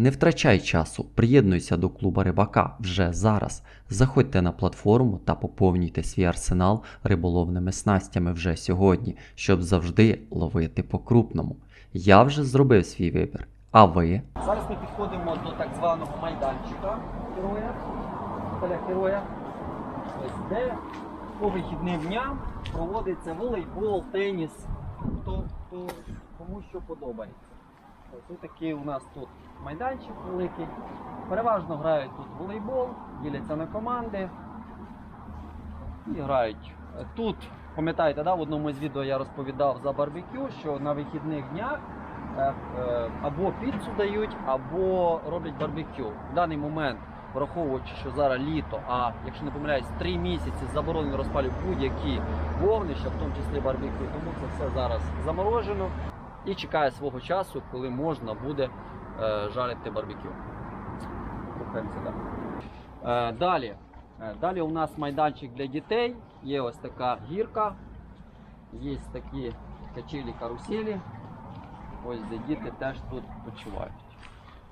Не втрачай часу, приєднуйся до клуба рибака вже зараз. Заходьте на платформу та поповнюйте свій арсенал риболовними снастями вже сьогодні, щоб завжди ловити по-крупному. Я вже зробив свій вибір. А ви? Зараз ми підходимо до так званого майданчика героя, поля героя, де по вихідним дням проводиться волейбол, теніс, хто, хто кому що подобається. Ось такий у нас тут майданчик великий. Переважно грають тут волейбол, діляться на команди і грають. Тут, пам'ятаєте, да, в одному з відео я розповідав за барбекю, що на вихідних днях е, або піцу дають, або роблять барбекю. В даний момент, враховуючи, що зараз літо, а якщо не помиляюсь, три місяці заборонено розпалювати будь-які вогнища, в тому числі барбекю, тому це все зараз заморожено і чекає свого часу, коли можна буде е, жарити барбекю. Рухаємося далі. Е, далі. Е, Далі у нас майданчик для дітей. Є ось така гірка, є такі качелі каруселі. Ось де діти теж тут почувають.